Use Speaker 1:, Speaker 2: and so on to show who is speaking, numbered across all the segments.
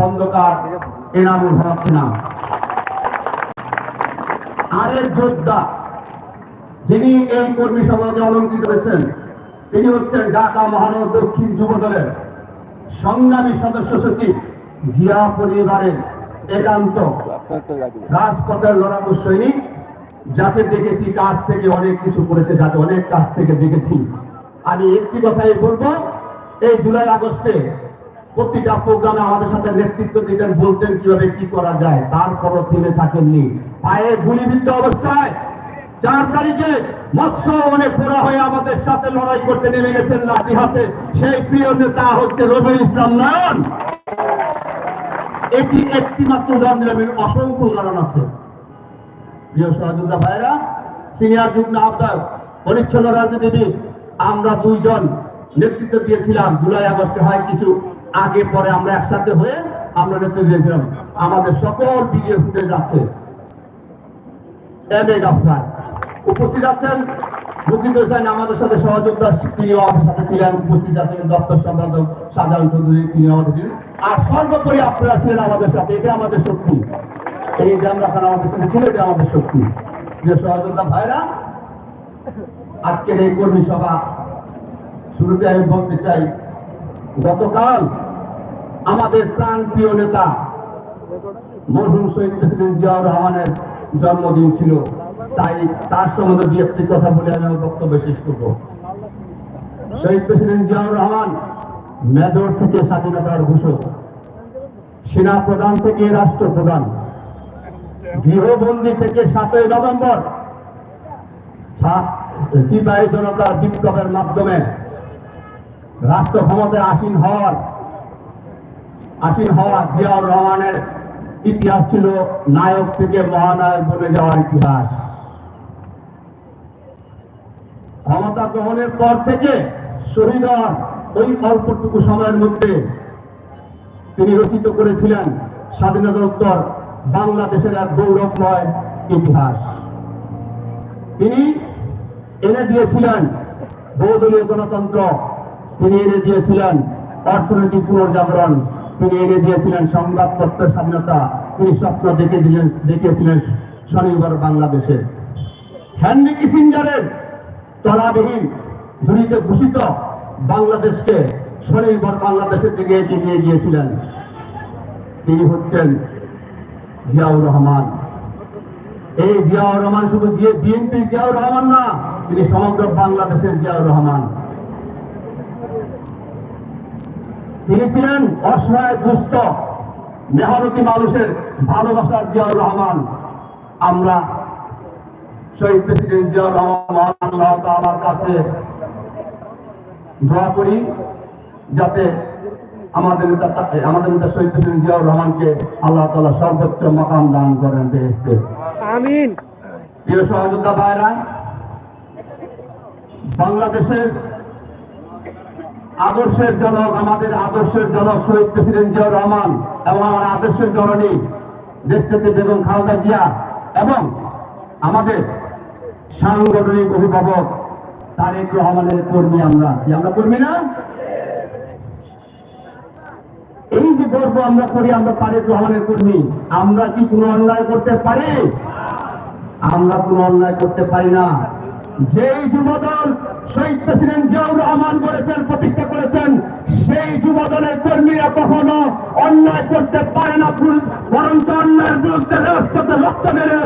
Speaker 1: খন্দকার এনামুল হক নাম। আরেক যোদ্ধা, যিনি এই কর্মী সমাজে অলঙ্কিত হয়েছেন, তিনি হচ্ছেন ঢাকা মহানগর দক্ষিণ যুব দলের সংগ্রামী সদস্য সচিব জিয়া পরিবারের একান্ত রাজপথের লড়াকু সৈনিক যাকে দেখেছি কাছ থেকে অনেক কিছু করেছে, যাতে অনেক কাছ থেকে দেখেছি। আমি একটি কথাই বলব, এই জুলাই আগস্টে প্রতিটা প্রোগ্রামে আমাদের সাথে নেতৃত্ব দিতেন, বলতেন কীভাবে কি করা যায় তারপরও থেমে থাকেননি। পায়ে অবস্থায়, চার তারিখে মৎস্য অনেক পুরা হয়ে আমাদের সাথে লড়াই করতে নেমে গেছেন লাঠি হাতে। সেই প্রিয় নেতা হচ্ছে ইসলাম নয়ন এটি একটি মাত্র উদাহরণ অসংখ্য উদাহরণ আছে। প্রিয় সহযোদ্ধা ভাইরা সিনিয়র যুগ্ম পরিচ্ছন্ন রাজনীতিবিদ, আমরা দুইজন নেতৃত্ব দিয়েছিলাম জুলাই আগস্টে হয় কিছু আগে পরে আমরা একসাথে হয়ে আমরা নেতৃত্ব দিয়েছিলাম। আমাদের সকল ভিডিও ফুটেজ আছে। উপস্থিত আছেন মুকিত হোসেন, আমাদের সাথে সহযোগিতা তিনি আমাদের সাথে ছিলেন, উপস্থিত আছেন দপ্তর সম্পাদক সাধারণ চৌধুরী, তিনি আমাদের ছিলেন। আর সর্বোপরি আপনারা ছিলেন আমাদের সাথে এটা আমাদের শক্তি। এই যে আমরা এখন আমাদের সাথে ছিল এটা আমাদের শক্তি। যে সহযোগিতা ভাইরা, আজকের এই কর্মী সভা শুরুতে আমি বলতে চাই, গতকাল আমাদের প্রাণ প্রিয় নেতা মরহুম শহীদ প্রেসিডেন্ট জিয়াউর রহমানের জন্মদিন ছিল। তাই তার সম্বন্ধে দু একটি কথা বলে আমি আমার বক্তব্য শেষ করব। শহীদ প্রেসিডেন্ট জিয়াউর রহমান মেজর থেকে স্বাধীনতার ঘোষক সেনা প্রধান থেকে রাষ্ট্রপ্রধান, গৃহবন্দী থেকে সাতই নভেম্বর সিপাহী জনতার বিপ্লবের মাধ্যমে রাষ্ট্র ক্ষমতায় আসীন হওয়ার আসীন হওয়া জিয়াউর রহমানের ইতিহাস ছিল নায়ক থেকে মহানায়ক বনে যাওয়ার ইতিহাস। ক্ষমতা গ্রহণের পর থেকে শহীদ ওই অল্পটুকু সময়ের মধ্যে তিনি রচিত করেছিলেন স্বাধীনতোত্তর বাংলাদেশের এক গৌরবময় ইতিহাস। তিনি এনে দিয়েছিলেন বহুদলীয় গণতন্ত্র, তিনি এনে দিয়েছিলেন অর্থনৈতিক পুনর্জাগরণ তিনি এনে দিয়েছিলেন সংবাদপত্রের স্বাধীনতা তিনি স্বপ্ন দেখে দিলেন, দেখিয়েছিলেন স্বনির্ভর বাংলাদেশে। হ্যান্ডি কিসিঞ্জারের তলাবিহীন ঝুড়িতে ভূষিত বাংলাদেশকে স্বনির্ভর বাংলাদেশের দিকে এগিয়ে গিয়েছিলেন তিনি হচ্ছেন জিয়াউর রহমান। এই জিয়াউর রহমান শুধু বিএনপি জিয়াউর রহমান না, তিনি সমগ্র বাংলাদেশের জিয়াউর রহমান। তিনি ছিলেন অসহায় দুস্থ মেহনতি মানুষের ভালোবাসার জিয়াউর রহমান। আমরা শহীদ প্রেসিডেন্ট জিয়াউর রহমান আল্লাহ তাআলার কাছে দোয়া করি যাতে আমাদের নেতা আমাদের নেতা শহীদ প্রেসিডেন্ট জিয়াউর রহমানকে আল্লাহ তালা সর্বোচ্চ মকাম দান করেন
Speaker 2: আমিন।
Speaker 1: প্রিয় সহযোদ্ধা ভাইরা বাংলাদেশের আদর্শের জনক, আমাদের আদর্শের জনক শহীদ প্রেসিডেন্ট জিয়াউর রহমান এবং আমার আদর্শের জননী দেশটাতে বেগম খালেদা জিয়া এবং আমাদের সাংগঠনিক অভিভাবক তারেক রহমানের কর্মী আমরা। কি আমরা কর্মী না? এই যে গর্ব আমরা করি, আমরা তারেক রহমানের কর্মী। আমরা কি কোনো অন্যায় করতে পারি? আমরা কোনো অন্যায় করতে পারি না। যেই যুবদল শহীদ প্রেসিডেন্ট জিয়াউর রহমান করেছেন প্রতিষ্ঠা করেছেন। সেই যুবদলের কর্মীরা কখনো অন্যায় করতে পারে না বরঞ্চ অন্যায়ের বিরুদ্ধে রাস্তাতে রক্ত মেরে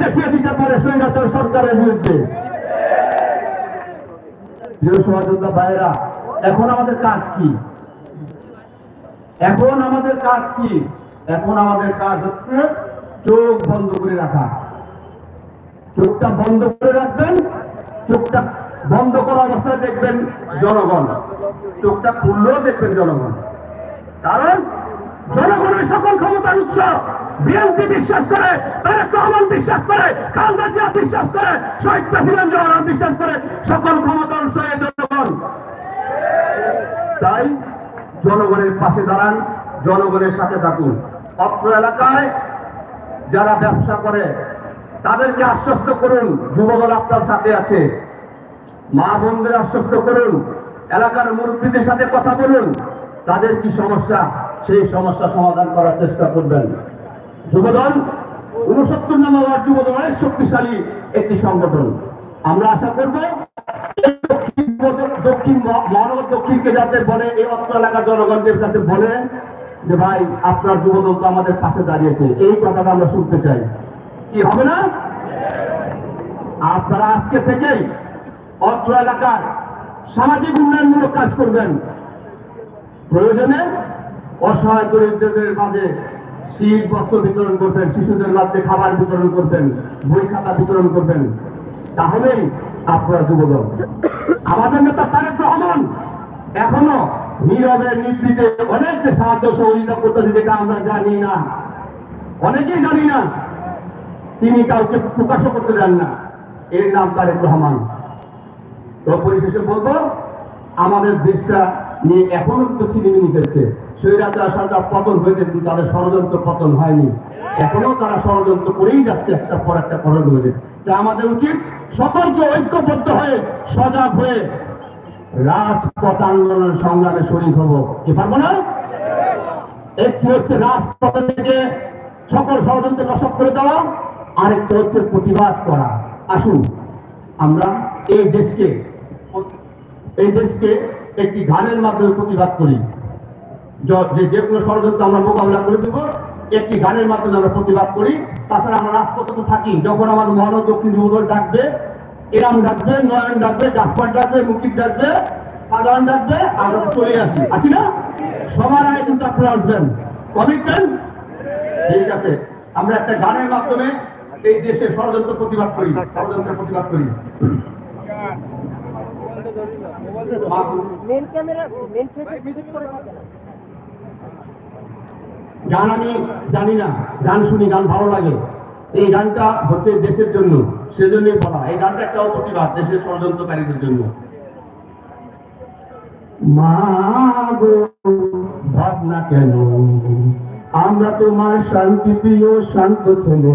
Speaker 1: দেখিয়ে দিতে পারে স্বৈরাচার সরকারের বিরুদ্ধে। সহযোদ্ধা ভাইয়েরা, এখন আমাদের কাজ কি? এখন আমাদের কাজ কি? এখন আমাদের কাজ হচ্ছে চোখ বন্ধ করে রাখা। চোখটা বন্ধ করে রাখবেন, চোখটা বন্ধ করা অবস্থায় দেখবেন জনগণ। চোখটা খুললেও দেখবেন জনগণ। কারণ জনগণের সকল ক্ষমতার উৎস বিএনপি বিশ্বাস করে, তারেক রহমান বিশ্বাস করে, খালেদা জিয়া বিশ্বাস করে, শহীদ প্রেসিডেন্ট জওয়ান বিশ্বাস করে, সকল ক্ষমতার উৎস জনগণ। তাই জনগণের পাশে দাঁড়ান, জনগণের সাথে থাকুন। অত্র এলাকায় যারা ব্যবসা করে, তাদেরকে আশ্বস্ত করুন, যুবদল আপনার সাথে আছে। মা বোনদের আশ্বস্ত করুন, এলাকার মুরব্বীদের সাথে কথা বলুন, তাদের কি সমস্যা, সেই সমস্যা সমাধান করার চেষ্টা করবেন। যুবদল উনসত্তর নম্বর ওয়ার্ড যুবদল অনেক শক্তিশালী একটি সংগঠন। আমরা আশা করব, দক্ষিণ মহানগর দক্ষিণকে যাতে বলে, এই অত্র এলাকার জনগণকে যাতে বলে যে, ভাই, আপনার যুবদল তো আমাদের পাশে দাঁড়িয়েছে। এই কথাটা আমরা শুনতে চাই। কি হবে না? আপনারা আজকে থেকেই অত্র এলাকার সামাজিক উন্নয়নমূলক কাজ করবেন। প্রয়োজনে অসহায় দরিদ্রদের মাঝে শীত, বস্ত্র বিতরণ করবেন, শিশুদের মাঝে খাবার বিতরণ করবেন, বই খাতা বিতরণ করবেন। তাহলেই আপনারা যুবদল। আমাদের নেতা তারেক রহমান এখনও নীরবে নির্দিতে অনেক সাহায্য সহযোগিতা করতেছে যেটা আমরা জানি না। অনেকেই জানি না। তিনি কাউকে প্রকাশও করতে দেন না। এর নাম তারেক রহমান। তো পরিশেষে বলব, আমাদের দেশটা নিয়ে এখনও কিন্তু ছিনিমিনি ফেলছে স্বৈরাচার সরকার পতন হয়েছে কিন্তু তাদের ষড়যন্ত্র পতন হয়নি। এখনও তারা ষড়যন্ত্র করেই যাচ্ছে একটা পর একটা পরণ হয়েছে তা আমাদের উচিত সকলকে ঐক্যবদ্ধ হয়ে, সজাগ হয়ে রাজপথ আন্দোলন সংগ্রামে শরীর হব। কি পারব না? একটি হচ্ছে রাজপথ থেকে সকল ষড়যন্ত্র নষ্ট করে দেওয়া, আরেকটা হচ্ছে প্রতিবাদ করা। আসুন, আমরা এই দেশকে এই দেশকে একটি গানের মাধ্যমে প্রতিবাদ করি। য- কোনো ষড়যন্ত্র আমরা মোকাবিলা করে দেবো, একটি গানের মাধ্যমে আমরা প্রতিবাদ করি। তাছাড়া আমরা রাজপথে থাকি। যখন আমাদের মহানগর দক্ষিণ যুবদল ডাকবে এরাম ডাকবে, নয়ন ডাকবে, জাফর ডাকবে, মুকিব ডাকবে, সাধারণ ডাকবে, আমরা চলে আসি। আসি না? সবার আগে কিন্তু আপনারা আসবেন। কমিটমেন্ট ঠিক আছে। আমরা একটা গানের মাধ্যমে এই দেশের ষড়যন্ত্র প্রতিবাদ করি, ষড়যন্ত্রের প্রতিবাদ করি।
Speaker 2: মেন ক্যামেরা মেন
Speaker 1: গান আমি জানি না গান শুনি গান ভালো লাগে। এই গানটা হচ্ছে দেশের জন্য সেজন্যই বলা এই গানটা একটা প্রতিবাদ দেশের ষড়যন্ত্রকারীদের জন্য। মা গো ভাবনা কেন? আমরা তোমার শান্তি প্রিয় শান্ত ছেলে।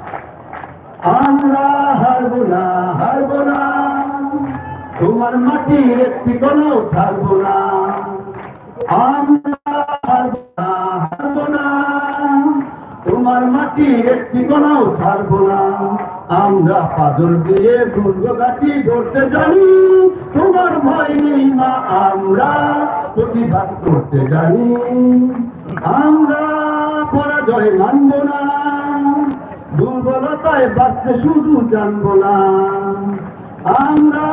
Speaker 1: আমরা হারবো না হারবো না। তোমার মাটির একটি কোনো ছাড়বো না। আমরা হারবো না হারবো না। তোমার মাটির একটি কোনো ছাড়বো না। আমরা পাদল দিয়ে দুর্গ গাছি ধরতে জানি, তোমার ভয় নেই মা, আমরা প্রতিবাদ করতে জানি। আমরা পরাজয় মানব না। দুর্বলতায় বাঁচতে শুধু জানব না। আমরা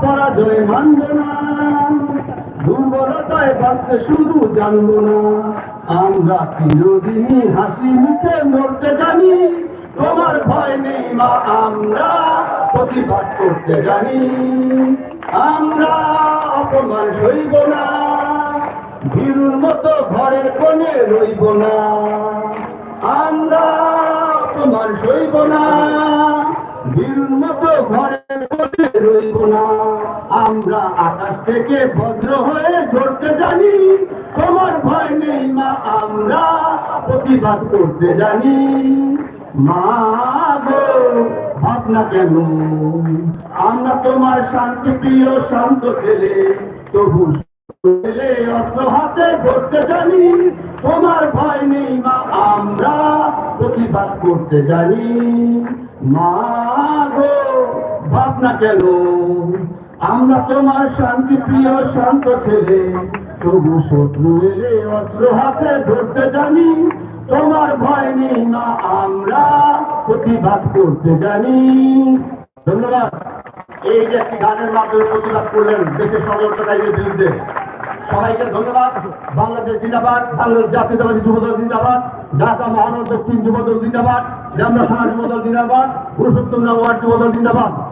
Speaker 1: পরাজয় মানব না। দুর্বলতায় বাঁচতে শুধু জানব না। আমরা চিরদিনই হাসি মুখে মরতে জানি। তোমার ভয় নেই মা, আমরা প্রতিবাদ করতে জানি। আমরা অপমান সইব না। ভীরুর মতো ঘরের কোণে রইব না। রইব না। আমরা আকাশ থেকে ভদ্র হয়ে ঝরতে জানি, তোমার ভয় নেই মা, আমরা প্রতিবাদ করতে জানি। মা গো, ভাবনা কেন? আমরা তোমার শান্তি, প্রিয়, শান্ত ছেলে, তবু ছেলে অস্ত্র হাতে ধরতে জানি, তোমার ভয় নেই মা, আমরা প্রতিবাদ করতে জানি। মা গো ভাবনা কেন? আমরা তোমার শান্তি, প্রিয়, শান্ত ছেলে। তবু শত্রু এলে অস্ত্র হাতে ধরতে জানি, তোমার ভয় নেই মা আমরা প্রতিবাদ করতে জানি। ধন্যবাদ। এই যে একটি গানের মাধ্যমে প্রতিবাদ করলেন দেশের ষড়যন্ত্রকারীদের বিরুদ্ধে। সবাইকে ধন্যবাদ। বাংলাদেশ জিন্দাবাদ, বাংলাদেশ জাতীয়তাবাদী যুবদল জিন্দাবাদ, ঢাকা মহানগর দক্ষিণ যুবদল জিন্দাবাদ, জামরা থানা যুবদল জিন্দাবাদ পুরুষোত্তম নগর যুবদল জিন্দাবাদ।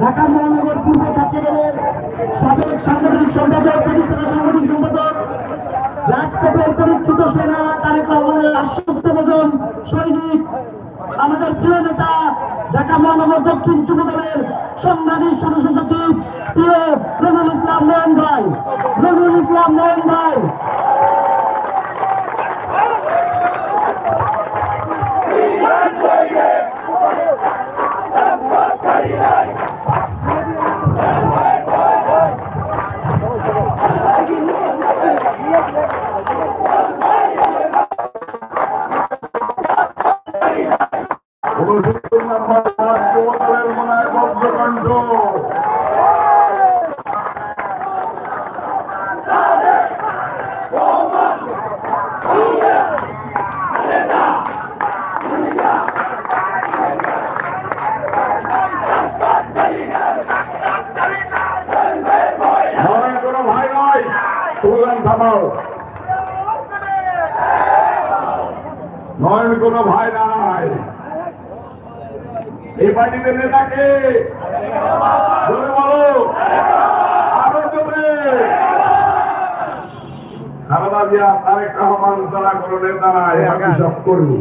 Speaker 2: ঢাকা মহানগর পূর্ব ছাত্রদলের সাবেক সাংগঠনিক সম্পাদক প্রতিষ্ঠাতা সাংগঠনিক সম্পাদক রাজপথের পরিচিত সেনা, তারেক রহমানের আশ্বস্ত ভোজন, সৈনিক, আমাদের প্রিয় নেতা, ঢাকা মহানগর দক্ষিণ যুব দলের সদস্য সচিব, প্রিয় নজরুল ইসলাম নয়ন ভাই। নজরুল ইসলাম নয়ন ভাই
Speaker 3: থামাও নয় কোনো ভাই নাই। এই পার্টিদের নেতাকে জোরে বলো। আরও জোরে। খালেদা জিয়া তারেক রহমান তারা কোনো নেতা নাই, আমি সব কর্মী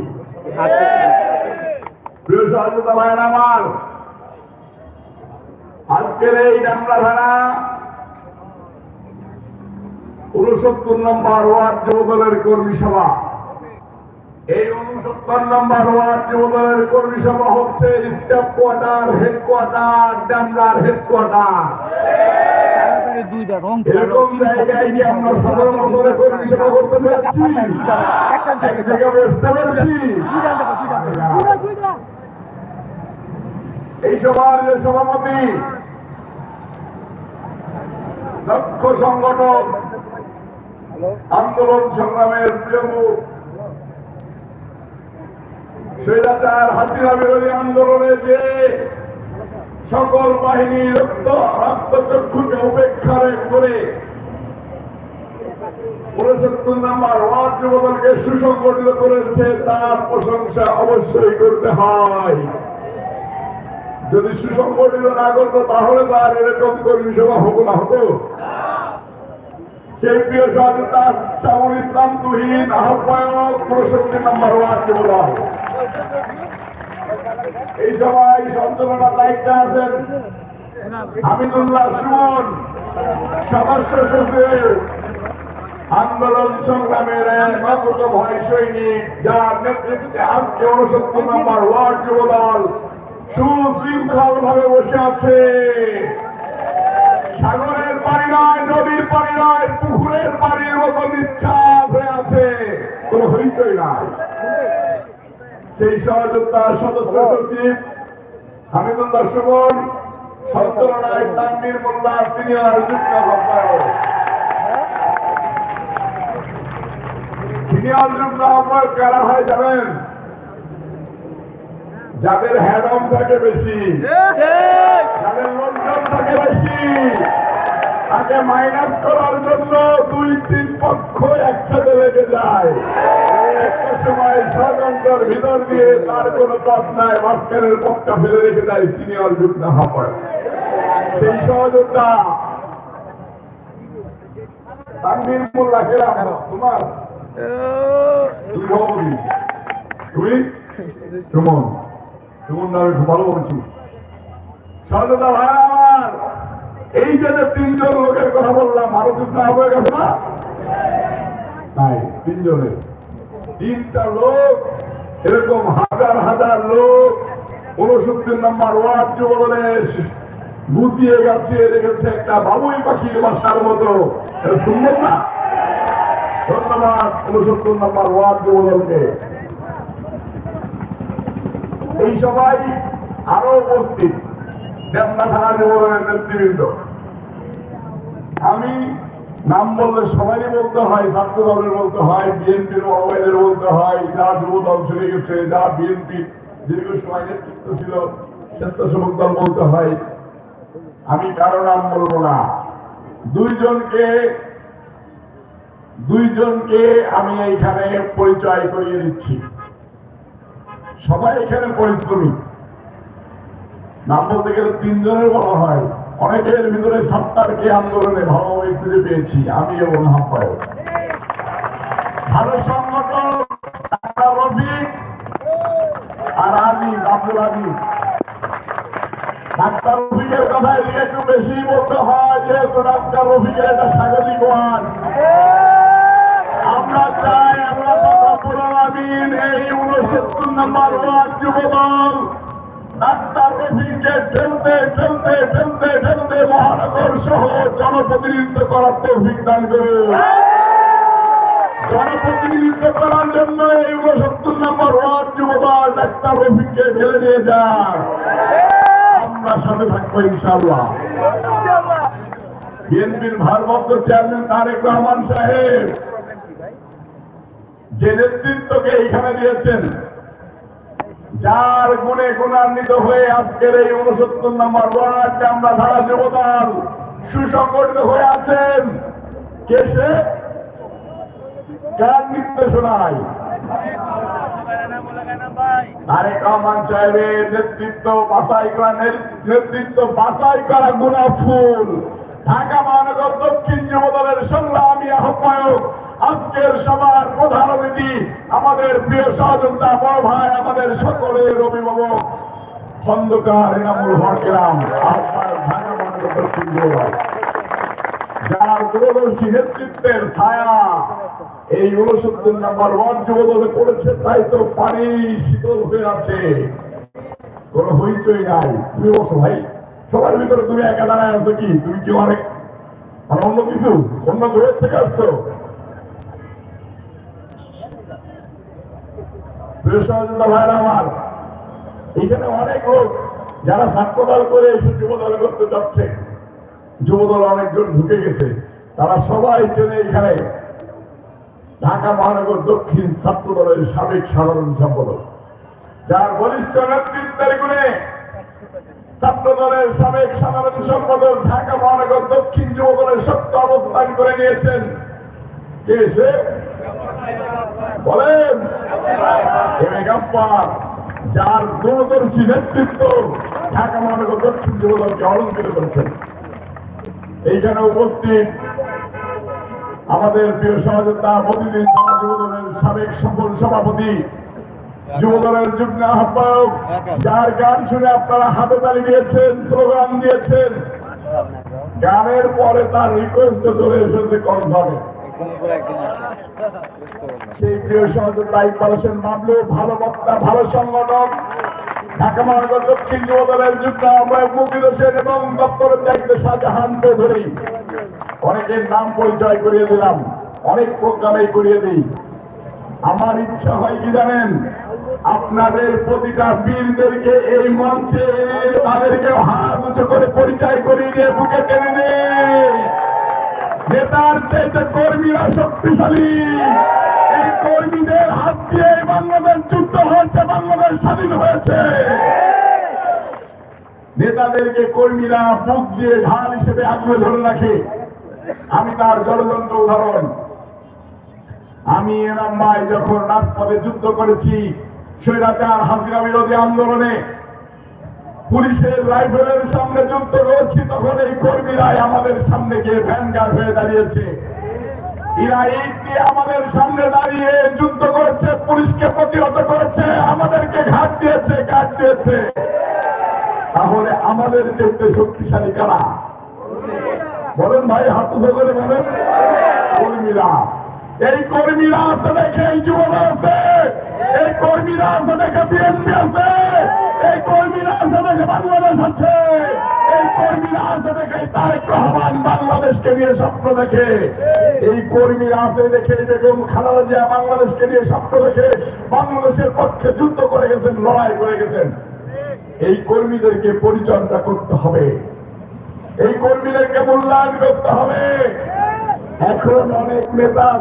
Speaker 3: প্রিয় সহযোগিতা ভাইয়ের আমার, আজকের এই ডামরা ধারা উনসত্তর নম্বর ওয়ার্ড যুবদলের কর্মী সভা। এই উনসত্তর নম্বর ওয়ার্ড যুবদলের কর্মী সভা হচ্ছে স্টাফ কোয়ার্টার হেডকোয়ার্টার ডামরার হেডকোয়ার্টার এই সভার যে সভাপতি, দক্ষ সংগঠক আন্দোলন সংগ্রামের প্রিয় মুখ স্বৈরাচার হাসিনা বিরোধী আন্দোলনে যে সকল বাহিনী রক্ত, রক্তচক্ষুকে উপেক্ষা করে উনসত্তর নাম্বার ওয়ার্ড যুবদলকে সুসংগঠিত করেছে, তার প্রশংসা অবশ্যই করতে হয়। যদি সুসংগঠিত না করতো, তাহলে তার এরকম কর্মী সভা হব না, হতো। সেই প্রিয় সহযোগিতা শাহুল ইসলাম তুহিন আহ্বায়ক ওয়ান যুবদল এই সবাই সঞ্চালনার দায়িত্বে আছেন হামিদুল্লাহ সুমন সচিব, আন্দোলন সংগ্রামের একমাত্র ভয় সৈনিক, যার নেতৃত্বে আজকে উনসত্তর নম্বর ওয়ার্ড যুবদল সুশৃঙ্খল ভাবে বসে আছে। সাগরের পানি নয়, নদীর পানি নয়, পুকুরের পানির মতো নিচ্ছাপ হয়ে আছে। কোনো হইচই নাই। সেই সহযোগিতার সদস্য সচিব হামিদুল্লাহ সুমন সঞ্চালনায় তানবীর মোল্লা, সিনিয়র যুক্ত আহ্বায়ক সিনিয়র যুক্ত আহ্বায়ক কারা হয় যাবেন? যাদের হ্যাডম থাকে বেশি যাদের লোকজন থাকে বেশি তাকে মাইনাস করার জন্য দুই তিন পক্ষ একসাথে লেগে যায়। একটা সময় ষড়যন্ত্রের ভিতর দিয়ে তার কোনো পথ নাই মাঝখানের পথটা ফেলে রেখে দেয় সিনিয়র যুগ না হওয়ার। সেই সহযোগিতা তানভীর মোল্লা কেরাম তোমার? তুমি? তুমি? সুমন? ভালো বলছি এই যে তিনজন লোকের কথা বললাম আরও গেছে না? তাই তিনটা লোক, এরকম হাজার হাজার লোক উনসত্তর নম্বর ওয়ার্ড যুবদলে গুছিয়ে গাছিয়ে রেখেছে একটা বাবুই পাখির বাসার মতো। সুন্দর না? ধন্যবাদ উনসত্তর নম্বর ওয়ার্ড যুবদলকে। এই সবাই আরও উপস্থিত দেবনা থানা যুবদলের নেতৃবৃন্দ। আমি নাম বললে সবারই বলতে হয়, ছাত্র দলের বলতে হয়, বিএনপির মহাবাইদের বলতে হয় যারা যুব দল চলে গেছে যারা বিএনপি দীর্ঘ সময় নেতৃত্ব ছিল, স্বেচ্ছাসেবক দল বলতে হয়। আমি কারও নাম বলব না। দুইজনকে দুইজনকে আমি এইখানে পরিচয় করিয়ে দিচ্ছি। সবাই এখানে পরিশ্রমী নাম বলতে গেলে তিনজনের বলা হয়। অনেকের ভিতরে সত্তারকে আন্দোলনে ভালোভাবে খুঁজে পেয়েছি, আমি এবং আহ্বায়ক ভালো সংগঠন আর আমি, আব্দুল আজিজ ডাক্তার রফিকের কথা এদিকে একটু বেশি বলতে হয়, যেহেতু ডাক্তার রফিকের একটা স্বাগতিক আমরা চাই আমিন এই উনসত্তর নম্বর ওয়ার্ড যুবদল ডাক্তার রফিককে ঠেলতে ঠেলতে ঠেলতে ঠেলতে মহানগর সহ জনপ্রতিনিধিত্ব করার তৌফিক দান করুন জনপ্রতিনিধিত্ব করার জন্য এই উনসত্তর নম্বর ওয়ার্ড যুবদল ডাক্তার রফিককে ঠেলে নিয়ে যান আমরা সাথে থাকব ইনশাল্লাহ বিএনপির ভারপ্রাপ্ত চেয়ারম্যান তারেক রহমান সাহেব যে নেতৃত্বকে এখানে দিয়েছেন, যার গুণে গুণান্বিত হয়ে আজকের এই উনসত্তর নম্বর ওয়ার্ডে আমরা ধারা যুবদল সুসংগঠিত হয়ে আছেন। কে সে? কার নির্দেশনায়? ঢাকা মহানগর দক্ষিণ যুবদলের সংগ্রামী আহ্বায়ক আজকের সবার প্রধান অতিথি আমাদের প্রিয় সহযোদ্ধা বড় ভাই, আমাদের সকলের অভিভাবক, খন্দকার এনামুল ছায়া এই পানি শীতল হয়ে হইচই নাই। তুমি ভাই। সবার ভিতরে তুমি কি? কি অনেক মানে অন্য কিছু? অন্য গ্রহের থেকে আসছো? এখানে অনেক লোক যারা ছাত্রদল করে এসে যুবদল করতে যুবদল অনেকজন ঢুকে গেছে। তারা সবাই এখানে ঢাকা মহানগর দক্ষিণ ছাত্র দলের সাবেক সাধারণ সম্পাদক। যার বলিষ্ঠ নেতৃত্বের গুণে ছাত্র দলের সাবেক সাধারণ সম্পাদক ঢাকা মহানগর দক্ষিণ যুব দলের শক্ত অবস্থান করে নিয়েছেন। কে সে? বলেন। যার দূরদর্শী নেতৃত্ব ঢাকা মহানগর দক্ষিণ যুব দলকে অলঙ্কৃত করেছেন। এইখানে উপস্থিত আমাদের প্রিয় সহযোদ্ধা প্রতিদিন যুবদলের সাবেক সফল সভাপতি, যুবদলের যুগ্ম আহ্বায়ক, যার গান শুনে আপনারা হাতে তালি দিয়েছেন, স্লোগান দিয়েছেন। গানের পরে তার রিকোয়েস্ট চলে এসেছে কনসার্টে সেই প্রিয় সহযোদ্ধা ইকবাল হোসেন মামলু, ভালো বক্তা, ভালো সংগঠক, ঢাকা মহানগর দক্ষিণ যুবদলের যুগ্ম আহ্বায়ক মুকিদ হোসেন এবং দপ্তরের দায়িত্ব শাহজাহান চৌধুরী। অনেকের নাম পরিচয় করিয়ে দিলাম, অনেক প্রোগ্রামে করিয়ে দিই। আমার ইচ্ছা হয় কি জানেন, আপনাদের প্রতিটা বীরদেরকে এই মঞ্চে তাদেরকে হাত উঁচু করে পরিচয় করিয়ে দিয়ে বুকে টেনে নে নেতার চাইতে কর্মীরা শক্তিশালী। এই কর্মীদের হাত দিয়ে বাংলাদেশ যুদ্ধ হয়েছে, বাংলাদেশ স্বাধীন হয়েছে। নেতাদেরকে কর্মীরা বুক দিয়ে ঢাল হিসেবে আগ্রহ ধরে রাখে। আমি তার জলযন্ত্র উদাহরণ। আমি ভাই যখন রাজপথে যুদ্ধ করেছি, স্বৈরাচার হাসিনা বিরোধী আন্দোলনে পুলিশের রাইফেলের সামনে যুদ্ধ করেছি তখন এই কর্মীরাই আমাদের সামনে গিয়ে ভ্যানগার হয়ে দাঁড়িয়েছে। এরা দিয়ে আমাদের সামনে দাঁড়িয়ে যুদ্ধ করেছে, পুলিশকে প্রতিহত করেছে, আমাদেরকে ঘাট দিয়েছে ঘাট দিয়েছে। তাহলে আমাদের চেয়ে শক্তিশালী কারা? বলেন ভাই, হাত করে বলেন। কর্মীরা। এই কর্মীরা আছে দেখে এই যুবক আছে, এই কর্মীরা আছে দেখে বিএনপি আছে। এই কর্মীরা দেখে বাংলাদেশ আছে। এই তারেক রহমান বাংলাদেশকে নিয়ে স্বপ্ন দেখে। এই দেখে বেগম জিয়া বাংলাদেশকে নিয়ে স্বপ্ন দেখে বাংলাদেশের পক্ষে যুদ্ধ করে গেছেন, লড়াই করে গেছেন। এই কর্মীদেরকে পরিচর্যা করতে হবে। এই কর্মীদেরকে মূল্যায়ন করতে হবে। এখন অনেক নেতা